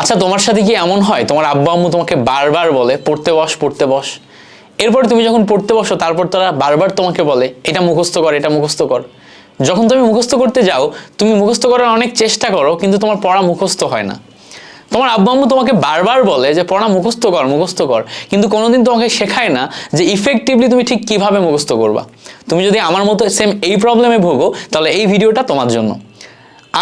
আচ্ছা তোমার সাথে কি এমন হয়? তোমার আব্বা আম্মু তোমাকে বারবার বলে, পড়তে বস পড়তে বস। এরপরে তুমি যখন পড়তে বসো, তারপর তারা বারবার তোমাকে বলে, এটা মুখস্থ কর, এটা মুখস্থ কর। যখন তুমি মুখস্থ করতে যাও, তুমি মুখস্থ করার অনেক চেষ্টা করো, কিন্তু তোমার পড়া মুখস্থ হয় না। তোমার আব্বা আম্মু তোমাকে বারবার বলে যে, পড়া মুখস্থ কর মুখস্থ কর। কিন্তু কোনোদিন তোমাকে শেখায় না যে, ইফেক্টিভলি তুমি ঠিক কীভাবে মুখস্থ করবা? তুমি যদি আমার মতো সেম এই প্রবলেমে ভোগো, তাহলে এই ভিডিওটা তোমার জন্য।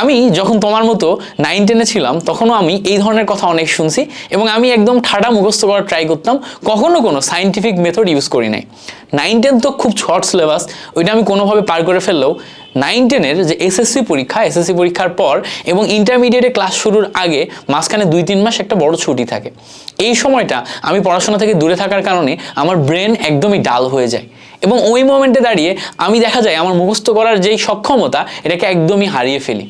আমি যখন তোমার মতো নাইন টেনে ছিলাম, তখনও আমি এই ধরনের কথা অনেক শুনছি এবং আমি একদম ঠাডা মুখস্থ করার ট্রাই করতাম। কখনো কোনো সাইন্টিফিক মেথড ইউজ করি নাই। নাইন টেন তো খুব শর্ট সিলেবাস ওইটা আমি কোনোভাবে পার করে ফেললেও নাইন টেনের যে এসএসসি পরীক্ষা এসএসসি পরীক্ষার পর এবং ইন্টারমিডিয়েটে ক্লাস শুরুর আগে মাঝখানে দুই, তিন মাস একটা বড় ছুটি থাকে। এই সময়টা আমি পড়াশোনা থেকে দূরে থাকার কারণে আমার ব্রেন একদমই ডাল হয়ে যায়। এবং ওই মোমেন্টে দাঁড়িয়ে আমি দেখা যায় আমার মুখস্থ করার যেই সক্ষমতা, এটাকে একদমই হারিয়ে ফেলি।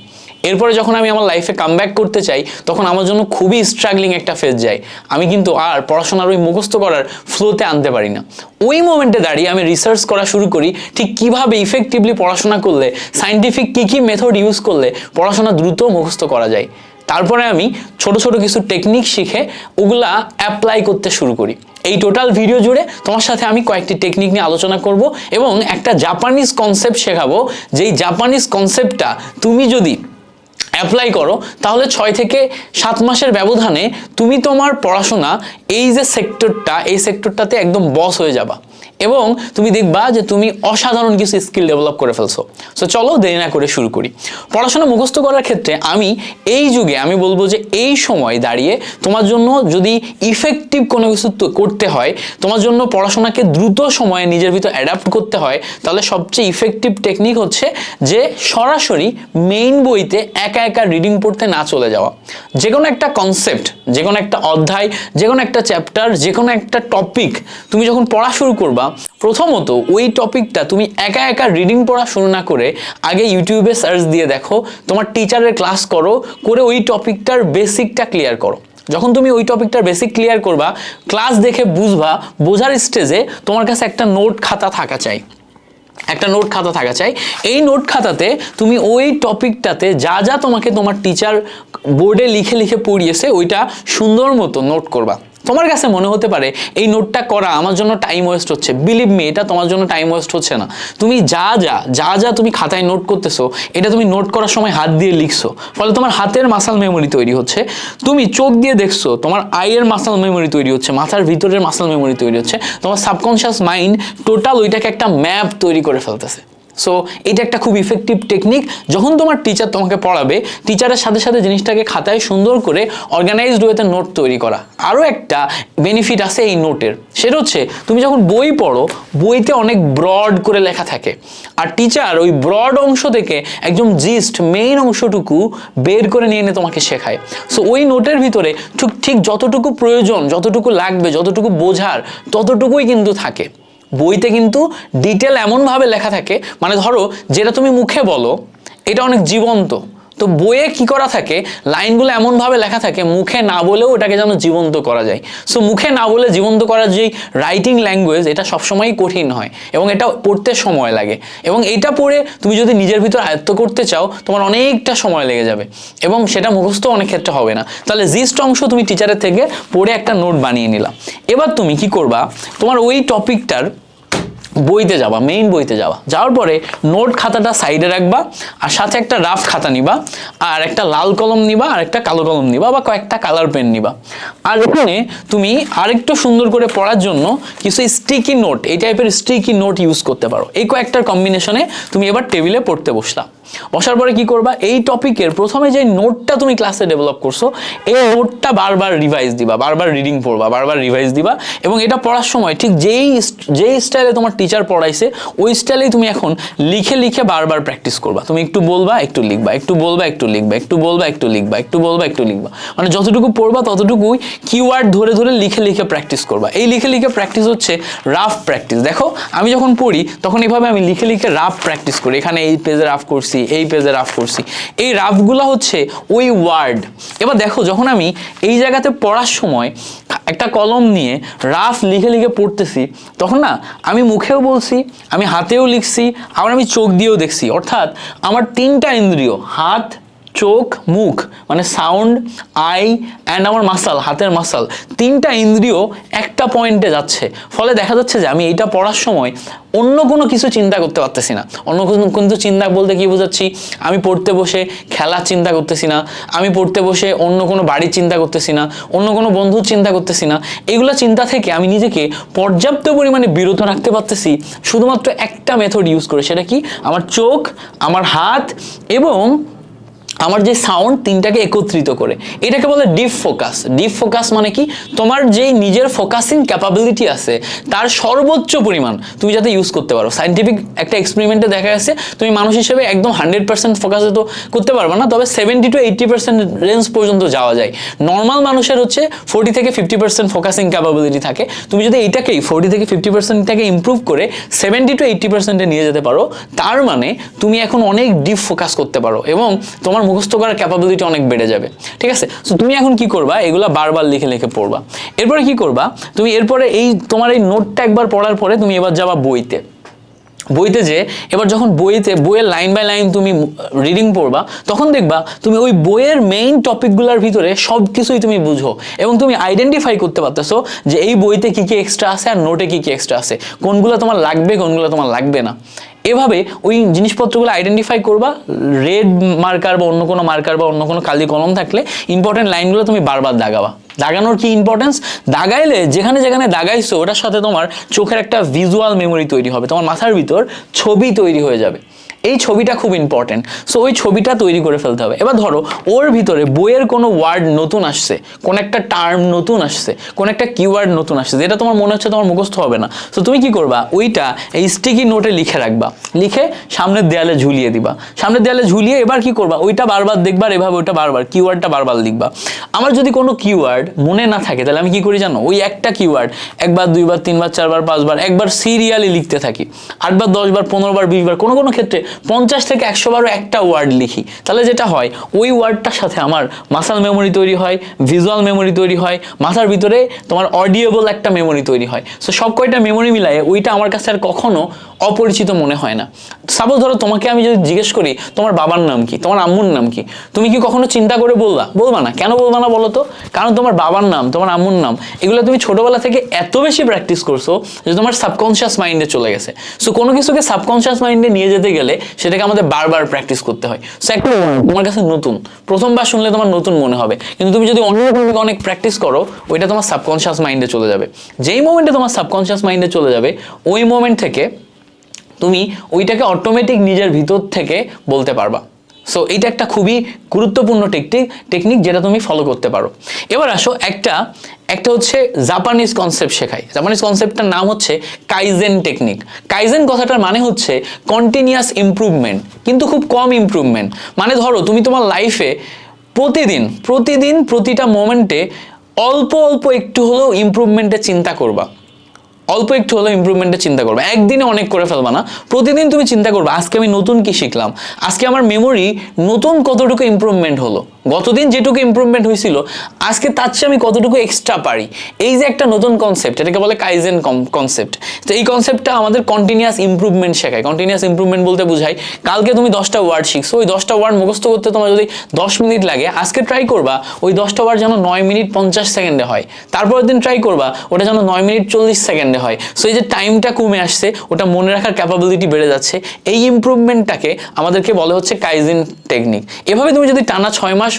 এরপরে যখন আমি আমার লাইফে কাম করতে চাই, তখন আমার জন্য খুবই স্ট্রাগলিং একটা ফেজ যায়। আমি কিন্তু আর পড়াশোনার ওই মুখস্থ করার ফ্লোতে আনতে পারি না। ওই মোমেন্টে দাঁড়িয়ে আমি রিসার্চ করা শুরু করি, ঠিক কীভাবে ইফেক্টিভলি পড়াশোনা করলে সাইন্টিফিক কী কী মেথড ইউজ করলে পড়াশোনা দ্রুত মুখস্থ করা যায়। তারপরে আমি ছোট ছোট কিছু টেকনিক শিখে ওগুলা অ্যাপ্লাই করতে শুরু করি। এই টোটাল ভিডিও জুড়ে তোমার সাথে আমি কয়েকটি টেকনিক নিয়ে আলোচনা করব এবং একটা জাপানিজ কনসেপ্ট শেখাবো। যেই জাপানিজ কনসেপ্টটা তুমি যদি অ্যাপ্লাই করো, তাহলে ছয় থেকে সাত মাসের ব্যবধানে তুমি তোমার পড়াশোনা এই যে সেক্টরটা এই সেক্টরটাতে একদম বস হয়ে যাবা। এবং তুমি দেখবা যে তুমি অসাধারণ কিছু স্কিল ডেভেলপ করে ফেলছো। সো চলো দেরি না করে শুরু করি। পড়াশোনা মুখস্থ করার ক্ষেত্রে আমি এই যুগে আমি বলব যে এই সময় দাঁড়িয়ে তোমার জন্য যদি ইফেক্টিভ কোনো কিছু করতে হয়, তোমার জন্য পড়াশোনাকে দ্রুত সময়ে নিজের ভিতর অ্যাডাপ্ট করতে হয়, তাহলে সবচেয়ে ইফেক্টিভ টেকনিক হচ্ছে যে সরাসরি মেইন বইতে একা একা রিডিং পড়তে না চলে যাওয়া। যে কোনো একটা কনসেপ্ট যে কোনো একটা অধ্যায়, যে কোনো একটা চ্যাপ্টার যে কোনো একটা টপিক তুমি যখন পড়া শুরু করবা প্রথমত, ওই টপিকটা তুমি একা একা রিডিং পড়া শুরু না করে আগে ইউটিউবে সার্চ দিয়ে দেখো, তোমার টিচারের ক্লাস করো, করে ওই টপিকটার বেসিকটা ক্লিয়ার করো। যখন তুমি ওই টপিকটার বেসিক ক্লিয়ার করবা ক্লাস দেখে বুঝবা, বোঝার স্টেজে তোমার কাছে একটা নোট খাতা থাকা চাই। একটা নোট খাতা থাকা চাই। এই নোট খাতাতে তুমি ওই টপিকটাতে যা যা তোমাকে তোমার টিচার বোর্ডে লিখে লিখে পড়িয়েছে, ওইটা সুন্দর মতো নোট করবা। তোমার কাছে মনে হতে পারে, এই নোটটা করা আমার জন্য টাইম ওয়েস্ট হচ্ছে। বিলিভ মি এটা তোমার জন্য টাইম ওয়েস্ট হচ্ছে না। তুমি যা যা যা যা তুমি খাতায় নোট করতেছো, এটা তুমি নোট করার সময় হাত দিয়ে লিখছো। ফলে তোমার হাতের মাসাল মেমোরি তৈরি হচ্ছে। তুমি চোখ দিয়ে দেখছ, তোমার আইয়ের মাসাল মেমোরি তৈরি হচ্ছে, মাথার ভিতরের মাসাল মেমোরি তৈরি হচ্ছে। তোমার সাবকনশিয়াস মাইন্ড টোটাল ওইটাকে একটা ম্যাপ তৈরি করে ফেলতেছে। সো এটা একটা খুব ইফেক্টিভ টেকনিক যখন তোমার টিচার তোমাকে পড়াবে টিচারের সাথে সাথে জিনিসটাকে খাতায় সুন্দর করে অর্গানাইজড ওয়েতে নোট তৈরি করা। আরও একটা বেনিফিট আছে এই নোটের সেটা হচ্ছে, তুমি যখন বই পড়ো, বইতে অনেক ব্রড করে লেখা থাকে। আর টিচার ওই ব্রড অংশ থেকে একদম জিস্ট মেইন অংশটুকু বের করে নিয়ে এনে তোমাকে শেখায়। সো ওই নোটের ভিতরে ঠিক ঠিক যতটুকু প্রয়োজন, যতটুকু লাগবে, যতটুকু বোঝার, ততটুকুই কিন্তু থাকে। বইতে কিন্তু ডিটেল এমনভাবে লেখা থাকে মানে ধরো যেটা তুমি মুখে বলো, এটা অনেক জীবন্ত। তো বইয়ে কি করা থাকে? লাইনগুলো এমনভাবে লেখা থাকে, মুখে না বলেও ওটাকে যেন জীবন্ত করা যায়। সো মুখে না বলে জীবন্ত করার যেই রাইটিং ল্যাঙ্গুয়েজ এটা সবসময়ই কঠিন হয় এবং এটা পড়তে সময় লাগে। এবং এটা পড়ে তুমি যদি নিজের ভিতর আয়ত্ত করতে চাও, তোমার অনেকটা সময় লেগে যাবে এবং সেটা মুখস্থ অনেক ক্ষেত্রে হবে না। তাহলে জিস্ট অংশ তুমি টিচারের থেকে পড়ে একটা নোট বানিয়ে নিলা। এবার তুমি কি করবা? তোমার ওই টপিকটার বইতে যাবা মেইন বইতে যাওয়া যাওয়ার পরে নোট খাতাটা সাইডে রাখবা, আর সাথে একটা রাফ খাতা নিবা, আর একটা লাল কলম নিবা, আর একটা কালো কলম নিবা, বা কয়েকটা কালার পেন নিবা। আর এখানে তুমি আরেকটু সুন্দর করে পড়ার জন্য কিছু স্টিকি নোট এই টাইপের স্টিকি নোট ইউজ করতে পারো। এই কয়েকটার কম্বিনেশনে তুমি এবার টেবিলে পড়তে বসলা। বসার পরে কি করবা? এই টপিকের প্রথমে যে নোটটা তুমি ক্লাসে ডেভেলপ করছ, এই নোটটা বারবার রিভাইজ দিবা, বারবার রিডিং পড়বা, বারবার রিভাইজ দিবা, এবং এটা পড়ার সময় ঠিক যেই যেই স্টাইলে তোমার টিচার পড়াইছে, ওই স্টাইলেই তুমি এখন লিখে লিখে বারবার প্র্যাকটিস করবা। তুমি একটু বলবা, একটু লিখবা, একটু বলবা, একটু লিখবা, একটু বলবা, একটু লিখবা, একটু বলবা, একটু লিখবা। মানে যতটুকু পড়বা, ততটুকুই কিওয়ার্ড ধরে ধরে লিখে লিখে প্র্যাকটিস করবা। এই লিখে লিখে প্র্যাকটিস হচ্ছে রাফ প্র্যাকটিস দেখো, আমি যখন পড়ি, তখন এভাবে আমি লিখে লিখে রাফ প্র্যাকটিস করি। এখানে এই পেজে রাফ করছি, এই পেজে রাফ করছি। এই রাফগুলো হচ্ছে ওই ওয়ার্ড এবার দেখো, যখন আমি এই জায়গাতে পড়ার সময় একটা কলম নিয়ে রাফ লিখে লিখে পড়তেছি, তখন না আমি মুখেও বলছি, আমি হাতেও লিখছি, আবার আমি চোখ দিয়েও দেখছি। অর্থাৎ আমার তিনটা ইন্দ্রিয়, হাত চোখ, মুখ মানে সাউন্ড আই অ্যান্ড আমার মাসাল হাতের মাসাল তিনটা ইন্দ্রিয় একটা পয়েন্টে যাচ্ছে। ফলে দেখা যাচ্ছে যে আমি এইটা পড়ার সময় অন্য কোনো কিছু চিন্তা করতে পারতেছি না। অন্য কোনো কিন্তু চিন্তা বলতে কি বোঝাচ্ছি? আমি পড়তে বসে খেলার চিন্তা করতেছি না। আমি পড়তে বসে অন্য কোনো বাড়ির চিন্তা করতেছি না। অন্য কোনো বন্ধুর চিন্তা করতেছি না। এগুলো চিন্তা থেকে আমি নিজেকে পর্যাপ্ত পরিমাণে বিরত রাখতে পারতেছি। শুধুমাত্র একটা মেথড ইউজ করে, সেটা কি? আমার চোখ, আমার হাত এবং আমার যে সাউন্ড তিনটাকে একত্রিত করে। এটাকে বলে ডিপ ফোকাস ডিপ ফোকাস মানে কি? তোমার যেই নিজের ফোকাসিং ক্যাপাবিলিটি আছে, তার সর্বোচ্চ পরিমাণ তুমি যাতে ইউজ করতে পারো। সাইন্টিফিক একটা এক্সপেরিমেন্টে দেখা গেছে, তুমি মানুষ হিসেবে একদম হান্ড্রেড পার্সেন্ট ফোকাসে তো করতে পারবে না, তবে seventy to eighty percent range পর্যন্ত যাওয়া যায়। নর্মাল মানুষের হচ্ছে ফোর্টি থেকে ফিফটি পার্সেন্ট ফোকাসিং ক্যাপাবিলিটি থাকে। তুমি যদি এইটাকেই ফোর্টি থেকে ফিফটি পার্সেন্টটাকে ইম্প্রুভ করে সেভেন্টি টু এইট্টি পার্সেন্টে নিয়ে যেতে পারো, তার মানে তুমি এখন অনেক ডিপ ফোকাস করতে পারো এবং তোমার মুখস্থ করার ক্যাপাবিলিটি অনেক বেড়ে যাবে, ঠিক আছে? সো তুমি এখন কি করবা? এগুলা বারবার লিখে লিখে পড়বা। এরপরে কি করবা? তুমি এরপরে এই তোমার এই নোটটা একবার পড়ার পরে তুমি এবার যাবা বইতে। বইতে যে এবার যখন বইতে, বইয়ের লাইন বাই লাইন তুমি রিডিং পড়বা, তখন দেখবা তুমি ওই বইয়ের মেইন টপিকগুলোর ভিতরে সব কিছুই তুমি বুঝো এবং তুমি আইডেন্টিফাই করতে পারতেছো যে এই বইতে কি কি এক্সট্রা আছে আর নোটে কি কি এক্সট্রা আছে। কোনগুলো তোমার লাগবে, কোনগুলো তোমার লাগবে না। এভাবে ওই জিনিসপত্রগুলো আইডেন্টিফাই করবা রেড মার্কার বা অন্য কোনো মার্কার বা অন্য কোনো কালি কলম থাকলে ইম্পর্টেন্ট লাইনগুলো তুমি বারবার দাগাবা। দাগানোর কি ইম্পর্টেন্স দাগাইলে যেখানে যেখানে দাগাইছো, ওটার সাথে তোমার চোখের একটা ভিজুয়াল মেমোরি তৈরি হবে, তোমার মাথার ভিতর ছবি তৈরি হয়ে যাবে। এই ছবিটা খুব ইম্পর্টেন্ট সো ওই ছবিটা তৈরি করে ফেলতে হবে। এবার ধরো, ওর ভিতরে বইয়ের কোনো ওয়ার্ড নতুন আসছে, কোন একটা টার্ম নতুন আসছে, কোন একটা কিওয়ার্ড নতুন আসছে, যেটা তোমার মনে হচ্ছে তোমার মুখস্থ হবে না। তো তুমি কি করবা? ওইটা এই স্টিকি নোটে লিখে রাখবা। লিখে সামনের দেয়ালে ঝুলিয়ে দিবা। সামনের দেয়ালে ঝুলিয়ে এবার কি করবা? ওইটা বারবার দেখবার এভাবে ওইটা বারবার কিওয়ার্ডটা বারবার লিখবা। আমার যদি কোনো কিওয়ার্ড মনে না থাকে, তাহলে আমি কি করি জানো? ওই একটা কিওয়ার্ড একবার, দুইবার, তিনবার, চারবার, পাঁচবার, একবার সিরিয়ালি লিখতে থাকি। আটবার, দশবার, পনেরোবার, বিশবার, কোনো কোনো ক্ষেত্রে পঞ্চাশ থেকে একশো বারো একটা ওয়ার্ড লিখি। তাহলে যেটা হয়, ওই ওয়ার্ডটার সাথে আমার মাসাল মেমোরি তৈরি হয় ভিজুয়াল মেমোরি তৈরি হয়, মাথার ভিতরে তোমার অডিয়েবল একটা মেমোরি তৈরি হয়। সো সব কয়টা মেমোরি মিলায়ে ওইটা আমার কাছে আর কখনো অপরিচিত মনে হয় না। সাপোজ ধরো তোমাকে আমি যদি জিজ্ঞেস করি, তোমার বাবার নাম কি? তোমার আম্মুর নাম কি? তুমি কি কখনো চিন্তা করে বলবা বলবা না। কেন বলবা না বলো তো? কারণ তোমার বাবার নাম, তোমার আম্মুর নাম, এগুলো তুমি ছোটবেলা থেকে এত বেশি প্র্যাকটিস করছ যে তোমার সাবকনশিয়াস মাইন্ডে চলে গেছে। সো কোনো কিছুকে সাবকনশিয়াস মাইন্ডে নিয়ে যেতে গেলে সেটাকে আমাদের বারবার প্র্যাকটিস করতে হয়। সো একটা তোমার কাছে নতুন। প্রথমবার শুনলে তোমার নতুন মনে হবে। কিন্তু তুমি যদি অন্যরকম অনেক প্র্যাকটিস করো ওইটা তোমার সাবকনশিয়াস মাইন্ডে চলে যাবে। যেই মোমেন্টে তোমার সাবকনশিয়াস মাইন্ডে চলে যাবে ওই মোমেন্ট থেকে তুমি ওইটাকে অটোমেটিক নিজের ভিতর থেকে বলতে পারবা। সো এটা একটা খুবই গুরুত্বপূর্ণ টেকনিক টেকনিক যেটা তুমি ফলো করতে পারো। এবার আসো একটা একটা হচ্ছে জাপানিজ কনসেপ্ট শেখাই। জাপানিজ কনসেপ্টটার নাম হচ্ছে কাইজেন টেকনিক কাইজেন কথাটার মানে হচ্ছে কন্টিনিউয়াস ইমপ্রুভমেন্ট কিন্তু খুব কম ইমপ্রুভমেন্ট মানে ধরো, তুমি তোমার লাইফে প্রতিদিন প্রতিদিন প্রতিটা মোমেন্টে অল্প অল্প একটু হলেও ইমপ্রুভমেন্টের চিন্তা করবা। অল্প একটু হলেও ইমপ্রুভমেন্টের চিন্তা করবে। একদিনে অনেক করে ফেলবা না। প্রতিদিন তুমি চিন্তা করবে, আজকে আমি নতুন কি শিখলাম? আজকে আমার মেমোরি নতুন কতটুকু ইমপ্রুভমেন্ট হলো? গতদিন যেটুকু ইমপ্রুভমেন্ট হয়েছিল আজকে তার চেয়ে আমি কতটুকু এক্সট্রা পারি? এই যে একটা নতুন কনসেপ্ট এটাকে বলে কাইজেন কনসেপ্ট তো এই কনসেপ্টটা আমাদের কন্টিনিউয়াস ইমপ্রুভমেন্ট শেখায়। কন্টিনিউয়াস ইমপ্রুভমেন্ট বলতে বোঝায়, কালকে তুমি দশটা ওয়ার্ড শিখছো, ওই দশটা ওয়ার্ড মুখস্থ করতে তোমার যদি দশ মিনিট লাগে, আজকে ট্রাই করবা, ওই দশটা ওয়ার্ড যেন নয় মিনিট পঞ্চাশ সেকেন্ডে হয়। তারপরের দিন ট্রাই করবা, ওটা যেন নয় মিনিট চল্লিশ সেকেন্ডে হয়। সো এই যে টাইমটা কমে আসছে, ওটা মনে রাখার ক্যাপাবিলিটি বেড়ে যাচ্ছে। এই ইমপ্রুভমেন্টটাকে আমাদেরকে বলে হচ্ছে কাইজিন টেকনিক এভাবে তুমি যদি টানা ছয় মাস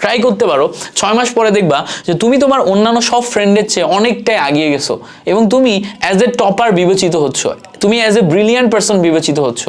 ট্রাই করতে পারো, ছয় মাস পরে দেখবা যে তুমি তোমার অন্যান্য সব ফ্রেন্ডের চেয়ে অনেকটাই আগিয়ে গেছো এবং তুমি অ্যাজ এ টপার বিবেচিত হচ্ছ। তুমি অ্যাজ এ ব্রিলিয়ান্ট পার্সন বিবেচিত হচ্ছ।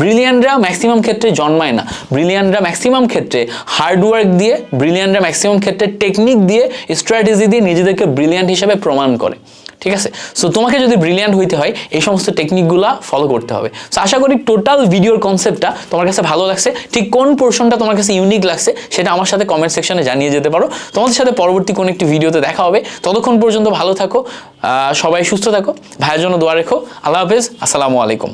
ব্রিলিয়ানরা ম্যাক্সিমাম ক্ষেত্রে জন্মায় না। ব্রিলিয়ানরা ম্যাক্সিমাম ক্ষেত্রে হার্ডওয়ার্ক দিয়ে ব্রিলিয়ানরা ম্যাক্সিমাম ক্ষেত্রে টেকনিক দিয়ে স্ট্র্যাটেজি দিয়ে নিজেদেরকে ব্রিলিয়ান্ট হিসেবে প্রমাণ করে। ঠিক আছে? সো তোমাকে যদি ব্রিলিয়ান্ট হইতে হয়, এই সমস্ত টেকনিকগুলো ফলো করতে হবে। সো আশা করি টোটাল ভিডিওর কনসেপ্টটা তোমার কাছে ভালো লাগছে। ঠিক কোন পোর্শনটা তোমার কাছে ইউনিক লাগছে, সেটা আমার সাথে কমেন্ট সেকশনে জানিয়ে যেতে পারো। তোমাদের সাথে পরবর্তী কোন একটি ভিডিওতে দেখা হবে। ততক্ষণ পর্যন্ত ভালো থাকো সবাই সুস্থ থাকো। ভাইয়ের জন্য দোয়া রেখো। আল্লাহ হাফেজ। আসসালামু আলাইকুম।